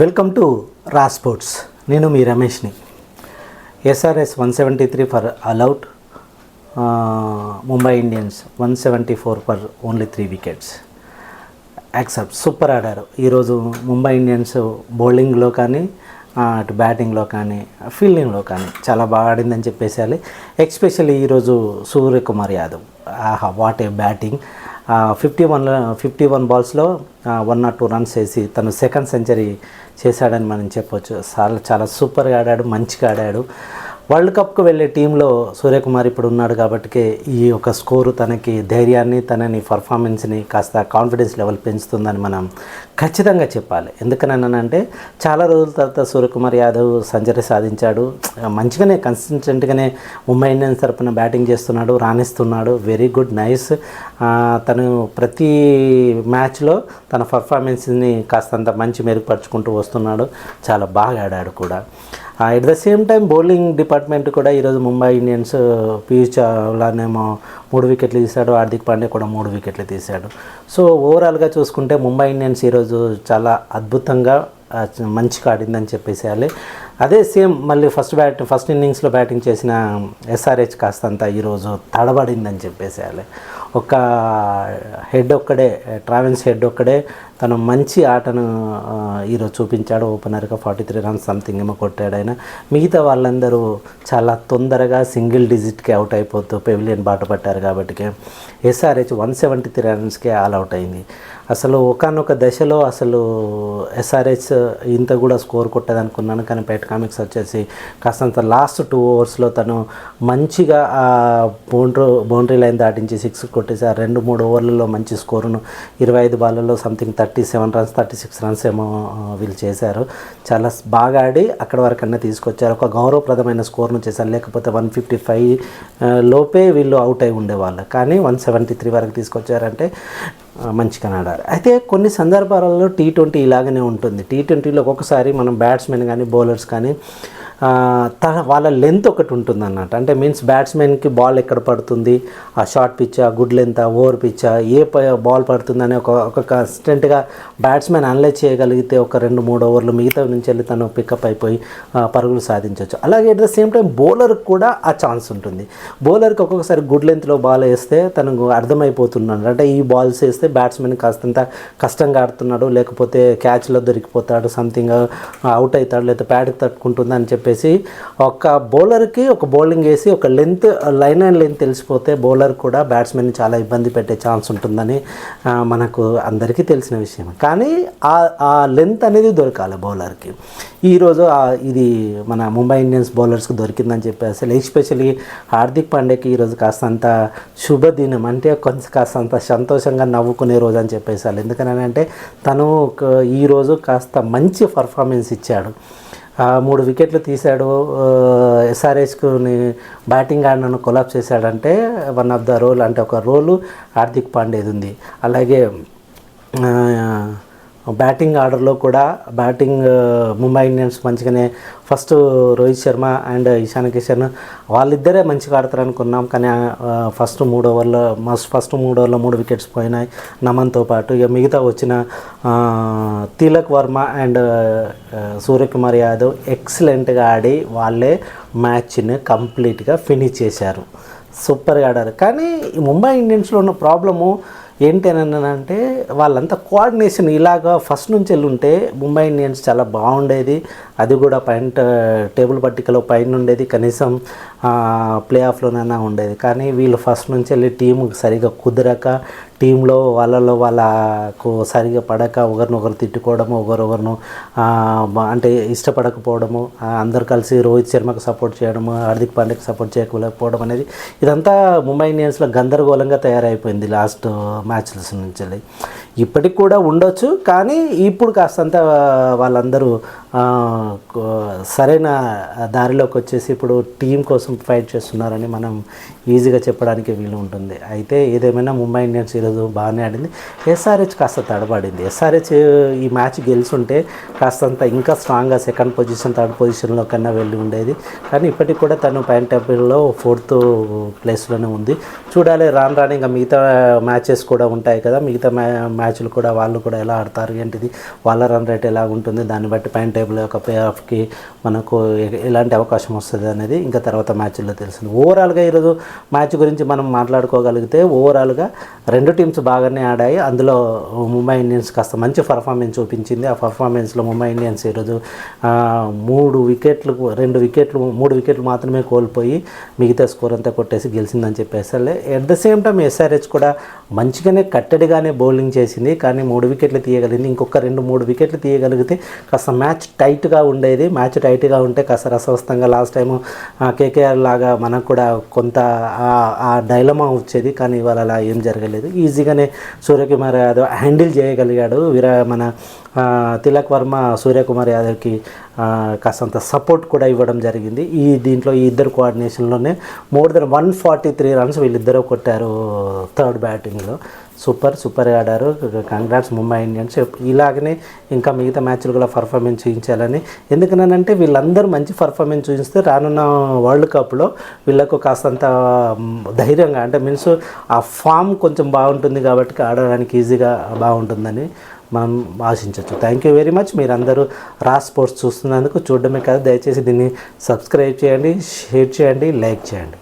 Welcome to రా sports. నేను మీ రమేష్ని. SRS one seventy three for all out Mumbai Indians one seventy four for only three wickets. Accept super ఆడారు. ఈరోజు Mumbai Indians బౌలింగ్లో కానీ అటు బ్యాటింగ్లో కానీ ఫీల్డింగ్లో కానీ చాలా బాగా ఆడిందని చెప్పేసేయాలి. ఎక్స్పెషల్లీ ఈరోజు సూర్యకుమార్ యాదవ్. ఆహా వాట్ ఏ బ్యాటింగ్. ఫిఫ్టీ వన్లో ఫిఫ్టీ వన్ బాల్స్లో వన్ నాట్ టూ రన్స్ వేసి తను సెకండ్ సెంచరీ చేశాడని మనం చెప్పొచ్చు. చాలా చాలా సూపర్గా ఆడాడు మంచిగా ఆడాడు. వరల్డ్ కప్కు వెళ్ళే టీంలో సూర్యకుమార్ ఇప్పుడు ఉన్నాడు కాబట్టి ఈ యొక్క స్కోరు తనకి ధైర్యాన్ని తనని పర్ఫార్మెన్స్ని కాస్త కాన్ఫిడెన్స్ లెవెల్ పెంచుతుందని మనం ఖచ్చితంగా చెప్పాలి. ఎందుకనంటే చాలా రోజుల తర్వాత సూర్యకుమార్ యాదవ్ సంచరి సాధించాడు. మంచిగానే కన్సిస్టెంట్గానే ముంబై ఇండియన్స్ తరపున బ్యాటింగ్ చేస్తున్నాడు రాణిస్తున్నాడు. వెరీ గుడ్ నైస్ తను ప్రతి మ్యాచ్లో తన పర్ఫార్మెన్స్ని కాస్తంత మంచి మెరుగుపరుచుకుంటూ వస్తున్నాడు. చాలా బాగా ఆడాడు కూడా. At the same time bowling department కూడా ఈరోజు ముంబై ఇండియన్స్ uh, పీయూష్ చావ్లానేమో మూడు వికెట్లు తీశాడు. హార్దిక్ పాండే కూడా మూడు వికెట్లు తీశాడు. సో ఓవరాల్గా చూసుకుంటే ముంబై ఇండియన్స్ ఈరోజు చాలా అద్భుతంగా uh, మంచిగా ఆడిందని చెప్పేసేయాలి అదే సేమ్ మళ్ళీ ఫస్ట్ బ్యాట్ ఫస్ట్ ఇన్నింగ్స్లో బ్యాటింగ్ చేసిన ఎస్ఆర్హెచ్ కాస్తంత ఈరోజు తడబడిందని చెప్పేసేయాలి ఒక హెడ్ ఒక్కడే ట్రావెన్స్ హెడ్ ఒక్కడే తను మంచి ఆటను ఈరోజు చూపించాడు. ఓపెనర్గా ఫార్టీ త్రీ రన్స్ సంథింగ్ ఏమో కొట్టాడు ఆయన. మిగతా వాళ్ళందరూ చాలా తొందరగా సింగిల్ డిజిట్కి అవుట్ అయిపోతూ పెవిలియన్ బాట పట్టారు కాబట్టి ఎస్ఆర్హెచ్ వన్ సెవెంటీ త్రీ రన్స్కే ఆల్ అవుట్ అయింది. అసలు ఒకనొక దశలో అసలు ఎస్ఆర్హెచ్ ఇంత కూడా స్కోర్ కొట్టదు అనుకున్నాను కానీ పెట్ కామిక్స్ వచ్చేసి కాస్తంత లాస్ట్ టూ ఓవర్స్లో తను మంచిగా ఆ బౌండరీ బౌండరీ లైన్ దాటించి సిక్స్ కొట్టేసి ఆ రెండు మూడు ఓవర్లలో మంచి స్కోరును ఇరవై ఐదు బాళ్ళలో something thirty seven runs thirty six runs ఏమో వీళ్ళు చేశారు. చాలా బాగా ఆడి అక్కడ వరకన్నా తీసుకొచ్చారు. ఒక గౌరవప్రదమైన స్కోర్ను చేశారు. లేకపోతే వన్ ఫిఫ్టీ ఫైవ్ లోపే వీళ్ళు అవుట్ అయి ఉండేవాళ్ళు. కానీ వన్ సెవెంటీ త్రీ వరకు తీసుకొచ్చారంటే మంచిగా ఆడారు అయితే కొన్ని సందర్భాలలో టీ ట్వంటీ ఇలాగనే ఉంటుంది. టీ ట్వంటీలో ఒక్కొక్కసారి మనం బ్యాట్స్మెన్ కానీ బౌలర్స్ కానీ తన వాళ్ళ లెంత్ ఒకటి ఉంటుంది అన్నట్టు అంటే మీన్స్ బ్యాట్స్మెన్కి బాల్ ఎక్కడ పడుతుంది? ఆ షార్ట్ పిచ్చా గుడ్ లెంత్ ఓవర్ పిచ్చా ఏ బాల్ పడుతుందని ఒక ఒక కన్స్టెంట్గా బ్యాట్స్మెన్ అనలైజ్ చేయగలిగితే ఒక రెండు మూడు ఓవర్లు మిగతా నుంచి వెళ్ళి తను పికప్ అయిపోయి పరుగులు సాధించవచ్చు అలాగే అట్ ద సేమ్ టైం బౌలర్కి కూడా ఆ ఛాన్స్ ఉంటుంది. బౌలర్కి ఒక్కొక్కసారి గుడ్ లెంత్లో బాల్ వేస్తే తనకు అర్థమైపోతున్నాడు అంటే ఈ బాల్స్ వేస్తే బ్యాట్స్మెన్ కాస్తంత కష్టంగా ఆడుతున్నాడు లేకపోతే క్యాచ్లో దొరికిపోతాడు సంథింగ్ అవుట్ uh, అవుతాడు లేకపోతే ప్యాడ్కి తట్టుకుంటుంది అని చెప్పేసి ఒక బౌలర్కి ఒక బౌలింగ్ వేసి ఒక లెంత్ లైన్ అండ్ లెంత్ తెలిసిపోతే బౌలర్ కూడా బ్యాట్స్మెన్ చాలా ఇబ్బంది పెట్టే ఛాన్స్ ఉంటుందని uh, మనకు అందరికీ తెలిసిన విషయం. కానీ ఆ ఆ లెంత్ అనేది దొరకాలి బౌలర్కి ఈరోజు ఇది మన ముంబై ఇండియన్స్ బౌలర్స్కి దొరికిందని చెప్పి అసలు ఎస్పెషల్లీ హార్దిక్ పాండేకి ఈరోజు కాస్తంత శుభదినం అంటే కొంచెం కాస్తంత సంతోషంగా నవ్వు నవ్వుకునే రోజు అని చెప్పేసాలి ఎందుకని అంటే తను ఒక- ఈరోజు కాస్త మంచి పర్ఫార్మెన్స్ ఇచ్చాడు. మూడు వికెట్లు తీశాడు. ఎస్ఆర్ఎస్కుని బ్యాటింగ్ ఆడినను కొలాప్ చేశాడంటే వన్ ఆఫ్ ద రోల్ అంటే ఒక రోలు హార్దిక్ పాండేది ఉంది. అలాగే బ్యాటింగ్ ఆర్డర్లో కూడా బ్యాటింగ్ ముంబై ఇండియన్స్ మంచిగానే ఫస్ట్ రోహిత్ శర్మ అండ్ ఇషాన్ కిషన్ వాళ్ళిద్దరే మంచిగా ఆడతారు అనుకున్నాం కానీ ఫస్ట్ మూడు ఓవర్లో మస్ట్ ఫస్ట్ మూడు ఓవర్లో మూడు వికెట్స్ పోయినాయి. నమన్తో పాటు ఇక మిగతా వచ్చిన తిలక్ వర్మ అండ్ సూర్యకుమార్ యాదవ్ ఎక్సలెంట్గా ఆడి వాళ్ళే మ్యాచ్ని కంప్లీట్గా ఫినిష్ చేశారు. సూపర్గా ఆడారు. కానీ ముంబై ఇండియన్స్లో ఉన్న ప్రాబ్లము ఏంటి అని అంటే వాళ్ళంతా కోఆర్డినేషన్ ఇలాగా ఫస్ట్ నుంచి వెళ్ళి ఉంటే ముంబై ఇండియన్స్ చాలా బాగుండేది. అది కూడా పైన టేబుల్ పట్టికలో పైన ఉండేది. కనీసం ప్లే ఆఫ్లోనైనా ఉండేది. కానీ వీళ్ళు ఫస్ట్ నుంచి వెళ్ళి టీం సరిగా కుదరక టీంలో వాళ్ళలో వాళ్ళకు సరిగా పడక ఒకరినొకరు తిట్టుకోవడము ఒకరొకరును అంటే ఇష్టపడకపోవడము అందరు కలిసి రోహిత్ శర్మకు సపోర్ట్ చేయడము హార్దిక్ పాండ్యకి సపోర్ట్ చేయకపోవడం అనేది ఇదంతా ముంబై ఇండియన్స్లో గందరగోళంగా తయారైపోయింది లాస్ట్ మ్యాచ్ల నుంచి ఇప్పటికి కూడా ఉండొచ్చు కానీ ఇప్పుడు కాస్తంత వాళ్ళందరూ సరైన దారిలోకి వచ్చేసి ఇప్పుడు టీం కోసం ఫైట్ చేస్తున్నారని మనం ఈజీగా చెప్పడానికి వీలు ఉంటుంది. అయితే ఏదేమైనా ముంబై ఇండియన్స్ ఈరోజు బాగానే ఆడింది. ఎస్ఆర్హెచ్ కాస్త తడబడింది. ఎస్ఆర్హెచ్ ఈ మ్యాచ్ గెలుచుంటే కాస్తంత ఇంకా స్ట్రాంగ్గా సెకండ్ పొజిషన్ థర్డ్ పొజిషన్లో కన్నా వెళ్ళి ఉండేది. కానీ ఇప్పటికి కూడా తను పైన టెంపుల్లో ఫోర్త్ ప్లేస్లోనే ఉంది. చూడాలి రాను రాని ఇంకా మిగతా మ్యాచెస్ కూడా ఉంటాయి కదా. మిగతా మ్యా మ్యాచ్లు కూడా వాళ్ళు కూడా ఎలా ఆడతారు ఏంటిది వాళ్ళ రన్ రేట్ ఎలా ఉంటుంది దాన్ని బట్టి పైన టేబుల్ యొక్క ఆఫ్కి మనకు ఎలాంటి అవకాశం వస్తుంది అనేది ఇంకా తర్వాత మ్యాచ్ల్లో తెలిసింది ఓవరాల్గా ఈరోజు మ్యాచ్ గురించి మనం మాట్లాడుకోగలిగితే ఓవరాల్గా రెండు టీమ్స్ బాగానే ఆడాయి. అందులో ముంబై ఇండియన్స్ కాస్త మంచి పర్ఫార్మెన్స్ చూపించింది. ఆ పర్ఫార్మెన్స్లో ముంబై ఇండియన్స్ ఈరోజు మూడు వికెట్లు రెండు వికెట్లు మూడు వికెట్లు మాత్రమే కోల్పోయి మిగతా స్కోర్ అంతా కొట్టేసి గెలిచిందని చెప్పేసి at the same time SRH కూడా మంచిగానే కట్టడిగానే బౌలింగ్ చేసింది. కానీ మూడు వికెట్లు తీయగలిగింది. ఇంకొక రెండు మూడు వికెట్లు తీయగలిగితే కాస్త మ్యాచ్ టైట్గా ఉండేది. మ్యాచ్ టైట్గా ఉంటే కాస్త రసవస్తంగా లాస్ట్ టైం కేకేఆర్ లాగా మనకు కూడా కొంత ఆ- ఆ డైలమా వచ్చేది. కానీ ఇవాళ అలా ఏం జరగలేదు. ఈజీగానే సూర్యకుమార్ యాదవ్ హ్యాండిల్ చేయగలిగాడు. విరా మన తిలక్ వర్మ సూర్యకుమార్ యాదవ్కి కాస్తంత సపోర్ట్ కూడా ఇవ్వడం జరిగింది. ఈ దీంట్లో ఈ ఇద్దరు కోఆర్డినేషన్లోనే more than one forty three runs వీళ్ళిద్దరూ కొట్టారు థర్డ్ బ్యాటింగ్లో సూపర్ సూపర్ ఆడారు. కంగ్రాట్స్ ముంబై ఇండియన్స్ ఇలాగనే ఇంకా మిగతా మ్యాచ్లు కూడా పర్ఫార్మెన్స్ చూపించాలని ఎందుకనంటే వీళ్ళందరూ మంచి పర్ఫార్మెన్స్ చూపిస్తే రానున్న వరల్డ్ కప్లో వీళ్ళకు కాస్తంత ధైర్యంగా అంటే మీన్స్ ఆ ఫామ్ కొంచెం బాగుంటుంది కాబట్టి ఆడడానికి ఈజీగా బాగుంటుందని మనం ఆశించవచ్చు థ్యాంక్ యూ వెరీ మచ్ మీరందరూ రా స్పోర్ట్స్ చూస్తున్నందుకు చూడడమే కాదు దయచేసి దీన్ని సబ్స్క్రైబ్ చేయండి షేర్ చేయండి లైక్ చేయండి.